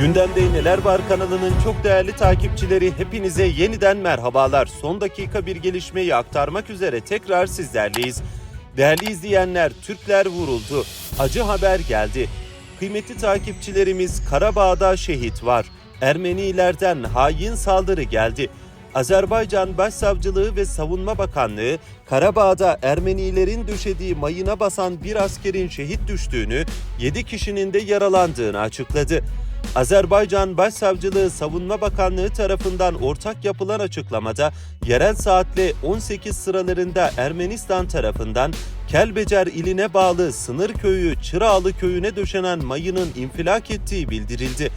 Gündemde Neler Var kanalının çok değerli takipçileri hepinize yeniden merhabalar. Son dakika bir gelişmeyi aktarmak üzere tekrar sizlerleyiz. Değerli izleyenler, Türkler vuruldu. Acı haber geldi. Kıymetli takipçilerimiz Karabağ'da şehit var. Ermenilerden hain saldırı geldi. Azerbaycan Başsavcılığı ve Savunma Bakanlığı Karabağ'da Ermenilerin döşediği mayına basan bir askerin şehit düştüğünü, 7 kişinin de yaralandığını açıkladı. Azerbaycan Başsavcılığı Savunma Bakanlığı tarafından ortak yapılan açıklamada yerel saatle 18 sıralarında Ermenistan tarafından Kelbecer iline bağlı sınır köyü Çırağlı köyüne döşenen mayının infilak ettiği bildirildi.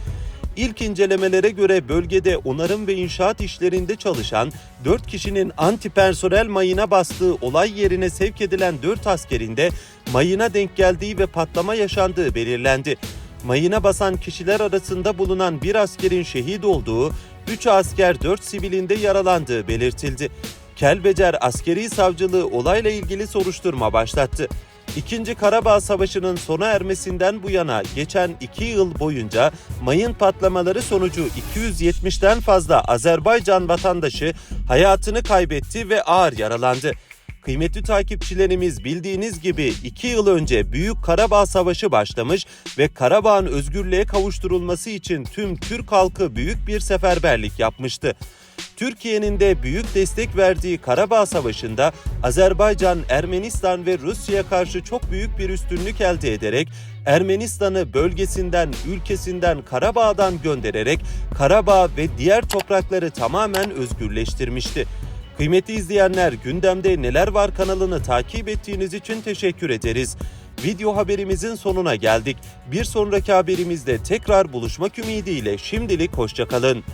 İlk incelemelere göre bölgede onarım ve inşaat işlerinde çalışan 4 kişinin antipersonel mayına bastığı olay yerine sevk edilen 4 askerin de mayına denk geldiği ve patlama yaşandığı belirlendi. Mayına basan kişiler arasında bulunan bir askerin şehit olduğu, 3 asker 4 sivilin de yaralandığı belirtildi. Kelbecer Askeri Savcılığı olayla ilgili soruşturma başlattı. İkinci Karabağ Savaşı'nın sona ermesinden bu yana geçen iki yıl boyunca mayın patlamaları sonucu 270'ten fazla Azerbaycan vatandaşı hayatını kaybetti ve ağır yaralandı. Kıymetli takipçilerimiz bildiğiniz gibi 2 yıl önce Büyük Karabağ Savaşı başlamış ve Karabağ'ın özgürlüğe kavuşturulması için tüm Türk halkı büyük bir seferberlik yapmıştı. Türkiye'nin de büyük destek verdiği Karabağ Savaşı'nda Azerbaycan, Ermenistan ve Rusya'ya karşı çok büyük bir üstünlük elde ederek Ermenistan'ı bölgesinden, ülkesinden, Karabağ'dan göndererek Karabağ ve diğer toprakları tamamen özgürleştirmişti. Kıymetli izleyenler gündemde neler var kanalını takip ettiğiniz için teşekkür ederiz. Video haberimizin sonuna geldik. Bir sonraki haberimizde tekrar buluşmak ümidiyle şimdilik hoşçakalın.